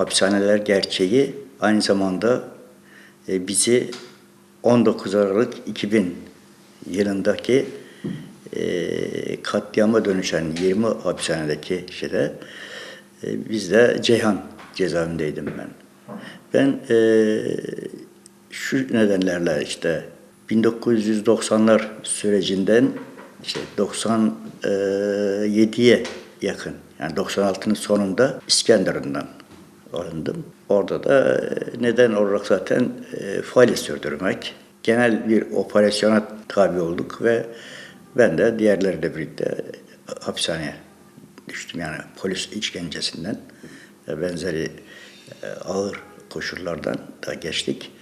hapishaneler gerçeği aynı zamanda e, bizi 19 Aralık 2000 yılındaki e, katliama dönüşen 20 hapishanedeki şeyde e, biz de Ceyhan cezaevindeydim ben. Ben e, şu nedenlerle işte 1990'lar sürecinden işte 97'ye yakın yani 96'nın sonunda İskenderun'dan alındım. Orada da e, neden olarak zaten e, faaliyet sürdürmek. Genel bir operasyona tabi olduk ve ben de diğerleriyle birlikte hapishaneye düştüm. Yani polis işkencesinden ve benzeri e, ağır koşullardan da geçtik.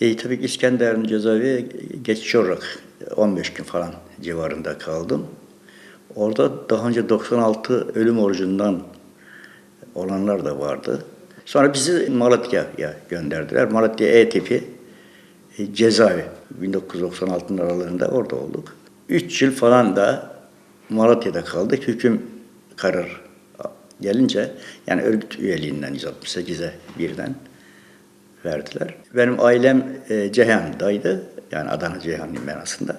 E, tabii ki İskenderun cezaevi geçici olarak 15 gün falan civarında kaldım. Orada daha önce 96 ölüm orucundan olanlar da vardı. Sonra bizi Malatya'ya gönderdiler. Malatya E tipi e, cezaevi. 1996'ın aralığında orada olduk. 3 yıl falan da Malatya'da kaldık. Hüküm karar gelince yani örgüt üyeliğinden 168'e birden verdiler. Benim ailem e, Ceyhan'daydı. Yani Adana Ceyhanlıyım ben aslında.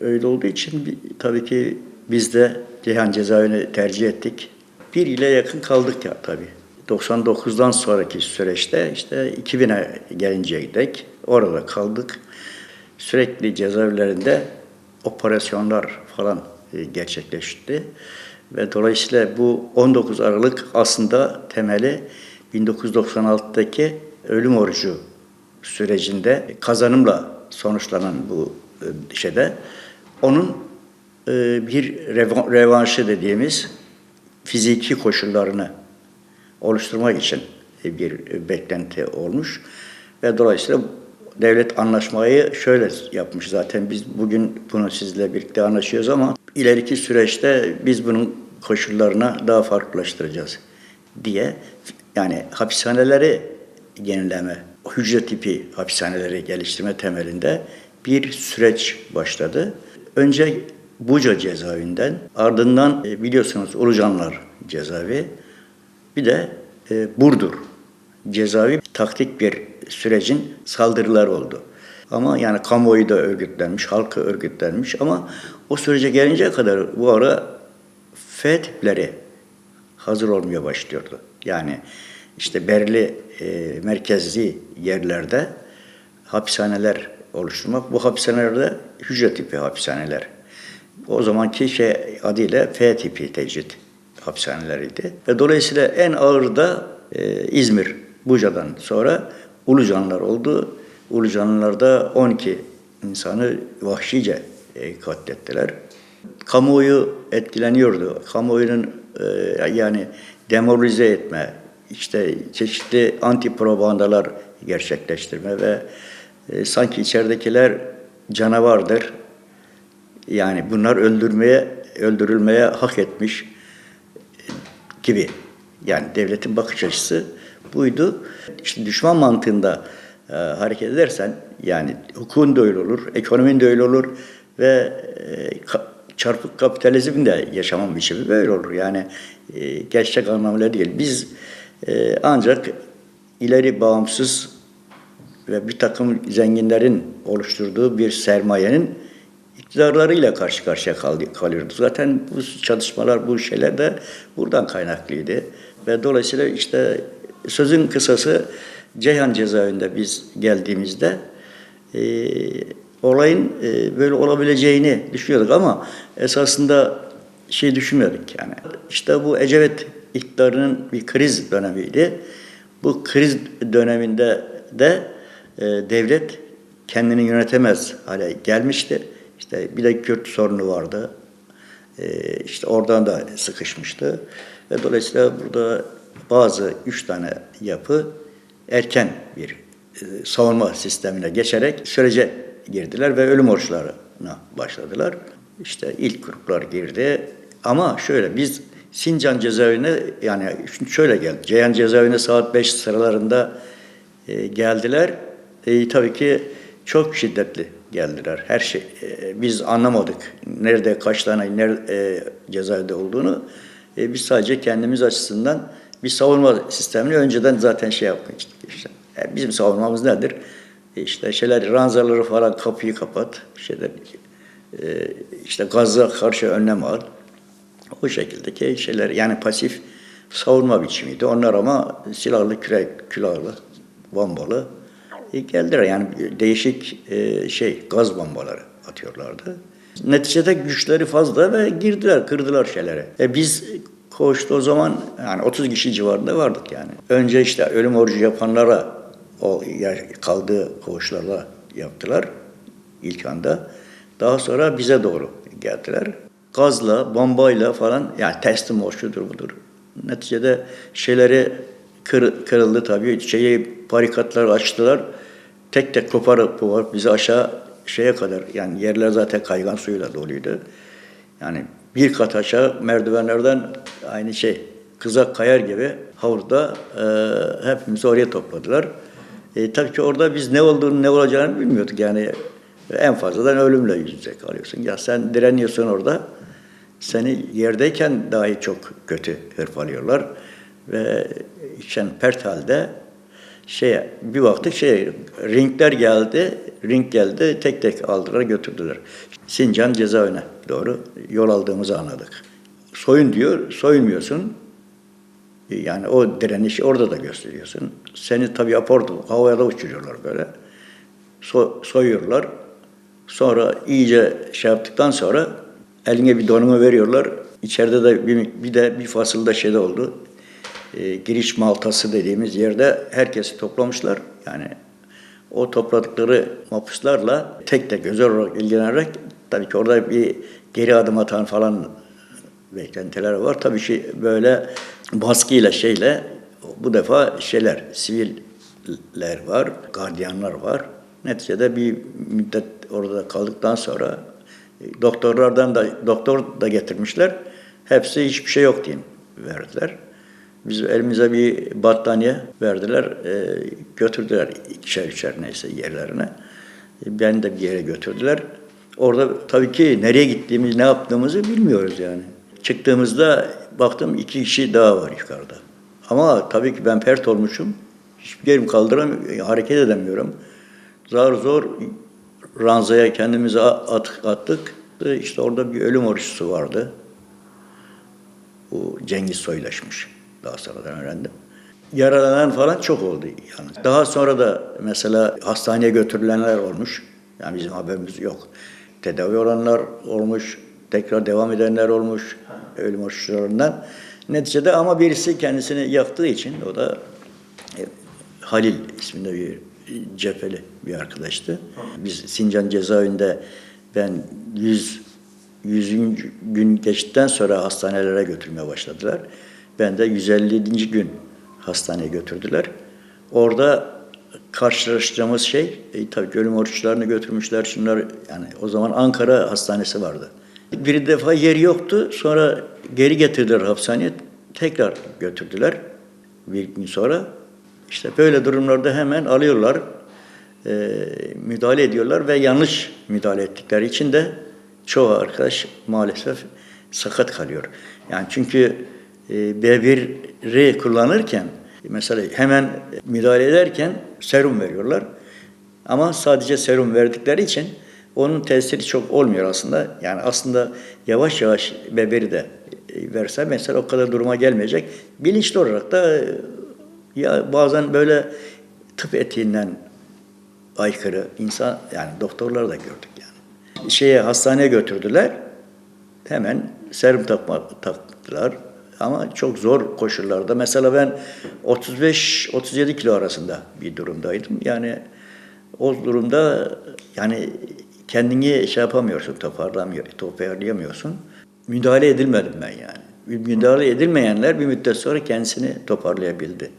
Öyle olduğu için bir- tabii ki biz de Ceyhan cezaevini tercih ettik. Bir ile yakın kaldık ya tabii. 99'dan sonraki süreçte işte 2000'e gelinceye dek orada kaldık. Sürekli cezaevlerinde operasyonlar falan e, gerçekleşti. Ve dolayısıyla bu 19 Aralık aslında temeli 1996'daki ölüm orucu sürecinde kazanımla sonuçlanan bu e, şeyde onun e, bir reva- revanşı dediğimiz fiziki koşullarını oluşturmak için bir beklenti olmuş ve dolayısıyla devlet anlaşmayı şöyle yapmış zaten biz bugün bunu sizle birlikte anlaşıyoruz ama ileriki süreçte biz bunun koşullarına daha farklılaştıracağız diye yani hapishaneleri yenileme, hücre tipi hapishaneleri geliştirme temelinde bir süreç başladı. Önce Buca cezaevinden ardından e, biliyorsunuz Ulucanlar cezaevi bir de e, Burdur cezaevi taktik bir sürecin saldırılar oldu. Ama yani kamuoyu da örgütlenmiş, halka örgütlenmiş ama o sürece gelinceye kadar bu ara F tipleri hazır olmaya başlıyordu. Yani işte belirli e, merkezli yerlerde hapishaneler oluşturmak. Bu hapishanelerde hücre tipi hapishaneler. O zamanki şey adıyla F tipi tecrit hapishaneleriydi. Ve dolayısıyla en ağır da e, İzmir, Buca'dan sonra Ulucanlar oldu. Ulucanlılarda 12 insanı vahşice e, katlettiler. Kamuoyu etkileniyordu. Kamuoyunun e, yani demoralize etme, işte çeşitli anti propagandalar gerçekleştirme ve e, sanki içeridekiler canavardır. Yani bunlar öldürmeye, öldürülmeye hak etmiş gibi. Yani devletin bakış açısı buydu. İşte düşman mantığında e, hareket edersen yani hukukun da öyle olur, ekonominin de öyle olur ve e, ka- çarpık kapitalizmin de yaşamın biçimi böyle olur. Yani e, gerçek anlamıyla değil. Biz e, ancak ileri bağımsız ve bir takım zenginlerin oluşturduğu bir sermayenin iktidarlarıyla karşı karşıya kal- kalıyordu. Zaten bu çalışmalar, bu şeyler de buradan kaynaklıydı. Ve dolayısıyla işte sözün kısası Ceyhan cezaevinde biz geldiğimizde e, olayın e, böyle olabileceğini düşünüyorduk ama esasında şey düşünmüyorduk yani. İşte bu Ecevit iktidarının bir kriz dönemiydi. Bu kriz döneminde de e, devlet kendini yönetemez hale gelmişti. İşte bir de Kürt sorunu vardı. E, işte oradan da sıkışmıştı. Ve dolayısıyla burada bazı üç tane yapı erken bir e, savunma sistemine geçerek sürece girdiler ve ölüm oruçlarına başladılar. İşte ilk gruplar girdi. Ama şöyle biz Sincan cezaevine yani şöyle geldi. Ceyhan cezaevine saat 5 sıralarında e, geldiler. E, tabii ki çok şiddetli geldiler. Her şey e, biz anlamadık. Nerede kaç tane nerede, e, cezaevinde olduğunu. E, biz sadece kendimiz açısından bir savunma sistemini önceden zaten şey yapmıştık işte. Yani bizim savunmamız nedir? İşte şeyler ranzaları falan kapıyı kapat. Şeyler, e, işte gaza karşı önlem al. O şekildeki şeyler yani pasif savunma biçimiydi. Onlar ama silahlı, kürek, külahlı, bombalı e, geldiler. Yani değişik e, şey gaz bombaları atıyorlardı. Neticede güçleri fazla ve girdiler, kırdılar şeyleri. E biz koğuşta o zaman yani 30 kişi civarında vardık yani. Önce işte ölüm orucu yapanlara o kaldığı koğuşlarla yaptılar ilk anda. Daha sonra bize doğru geldiler. Gazla, bombayla falan yani teslim ol şudur budur. Neticede şeyleri kır, kırıldı tabii. Şeyi barikatlar açtılar. Tek tek koparıp koparıp bizi aşağı şeye kadar yani yerler zaten kaygan suyla doluydu. Yani bir kat aşağı merdivenlerden aynı şey kızak kayar gibi havurda e, hepimizi oraya topladılar. E, tabii ki orada biz ne olduğunu ne olacağını bilmiyorduk yani en fazladan ölümle yüz yüze kalıyorsun. Ya sen direniyorsun orada seni yerdeyken dahi çok kötü hırpalıyorlar ve sen pert halde şeye bir baktık şey ringler geldi ring geldi tek tek aldılar götürdüler. Sincan cezaevine doğru yol aldığımızı anladık. Soyun diyor soyunmuyorsun. Yani o direnişi orada da gösteriyorsun. Seni tabii aportu havaya uçuruyorlar böyle. So, soyuyorlar. Sonra iyice şey yaptıktan sonra eline bir donumu veriyorlar. İçeride de bir, bir de bir fasılda şeyde oldu e, giriş maltası dediğimiz yerde herkesi toplamışlar. Yani o topladıkları mapuslarla tek tek özel olarak ilgilenerek tabii ki orada bir geri adım atan falan beklentiler var. Tabii ki böyle baskıyla şeyle bu defa şeyler siviller var, gardiyanlar var. Neticede bir müddet orada kaldıktan sonra e, doktorlardan da doktor da getirmişler. Hepsi hiçbir şey yok diyeyim verdiler. Biz elimize bir battaniye verdiler, e, götürdüler ikişer üçer neyse yerlerine. E, beni de bir yere götürdüler. Orada tabii ki nereye gittiğimiz, ne yaptığımızı bilmiyoruz yani. Çıktığımızda baktım iki kişi daha var yukarıda. Ama tabii ki ben pert olmuşum. Hiçbir yerim kaldıramıyorum, hareket edemiyorum. Zar zor ranzaya kendimizi attık. İşte orada bir ölüm oruçlusu vardı. Bu Cengiz Soylaşmış. Daha sonradan öğrendim. Yaralanan falan çok oldu yani. Daha sonra da mesela hastaneye götürülenler olmuş. Yani bizim haberimiz yok. Tedavi olanlar olmuş, tekrar devam edenler olmuş ölüm oruçlarından. Neticede ama birisi kendisini yaktığı için o da e, Halil isminde bir cepheli bir arkadaştı. Biz Sincan cezaevinde ben 100 100. gün geçtikten sonra hastanelere götürmeye başladılar. Ben de 150. gün hastaneye götürdüler. Orada karşılaştığımız şey, e, tabii ölüm oruçlarını götürmüşler. Şunlar yani o zaman Ankara hastanesi vardı. Bir defa yeri yoktu. Sonra geri getirdiler hapishaneye. Tekrar götürdüler bir gün sonra. İşte böyle durumlarda hemen alıyorlar, e, müdahale ediyorlar ve yanlış müdahale ettikleri için de çoğu arkadaş maalesef sakat kalıyor. Yani çünkü e, B1'i kullanırken mesela hemen müdahale ederken serum veriyorlar. Ama sadece serum verdikleri için onun tesiri çok olmuyor aslında. Yani aslında yavaş yavaş B1'i de e, verse mesela o kadar duruma gelmeyecek. Bilinçli olarak da e, ya bazen böyle tıp etiğinden aykırı insan yani doktorlar da gördük yani. Şeye hastaneye götürdüler. Hemen serum takma, taktılar. Ama çok zor koşullarda. Mesela ben 35-37 kilo arasında bir durumdaydım. Yani o durumda yani kendini şey yapamıyorsun, toparlamıyor, toparlayamıyorsun. Müdahale edilmedim ben yani. Müdahale edilmeyenler bir müddet sonra kendisini toparlayabildi.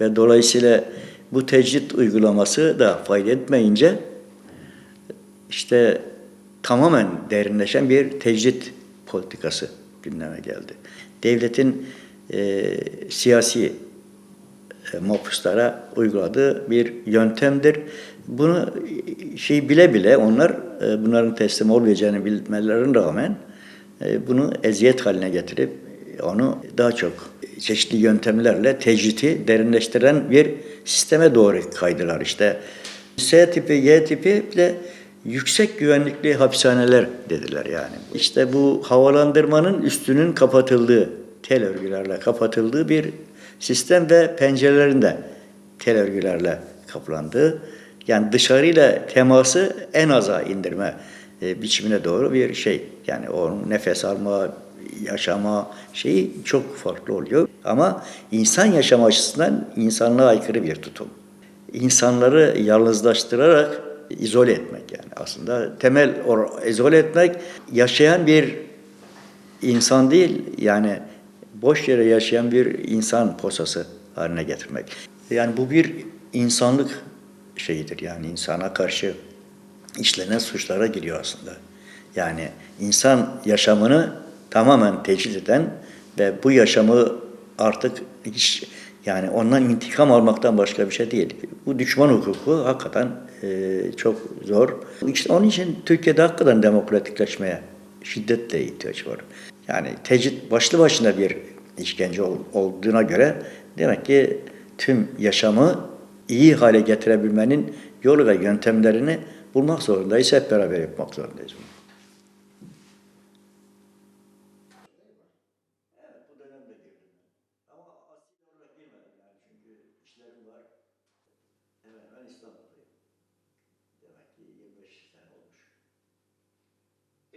Ve dolayısıyla bu tecrit uygulaması da fayda etmeyince işte tamamen derinleşen bir tecrit politikası gündeme geldi devletin e, siyasi e, mahpuslara uyguladığı bir yöntemdir. Bunu şey bile bile onlar e, bunların teslim olmayacağını bilmelerine rağmen e, bunu eziyet haline getirip onu daha çok çeşitli yöntemlerle tecriti derinleştiren bir sisteme doğru kaydılar işte. S tipi, Y tipi bir de yüksek güvenlikli hapishaneler dediler yani. İşte bu havalandırmanın üstünün kapatıldığı, tel örgülerle kapatıldığı bir sistem ve pencerelerin de tel örgülerle kaplandığı, yani dışarıyla teması en aza indirme e, biçimine doğru bir şey. Yani onun nefes alma, yaşama şeyi çok farklı oluyor. Ama insan yaşam açısından insanlığa aykırı bir tutum. İnsanları yalnızlaştırarak izole etmek yani aslında temel or- izole etmek yaşayan bir insan değil yani boş yere yaşayan bir insan posası haline getirmek. Yani bu bir insanlık şeyidir yani insana karşı işlenen suçlara giriyor aslında. Yani insan yaşamını tamamen tecrit eden ve bu yaşamı artık hiç yani ondan intikam almaktan başka bir şey değil. Bu düşman hukuku hakikaten e, çok zor. İşte onun için Türkiye'de hakikaten demokratikleşmeye şiddetle ihtiyaç var. Yani tecrit başlı başına bir işkence ol- olduğuna göre demek ki tüm yaşamı iyi hale getirebilmenin yolu ve yöntemlerini bulmak zorundayız. Hep beraber yapmak zorundayız. bunu.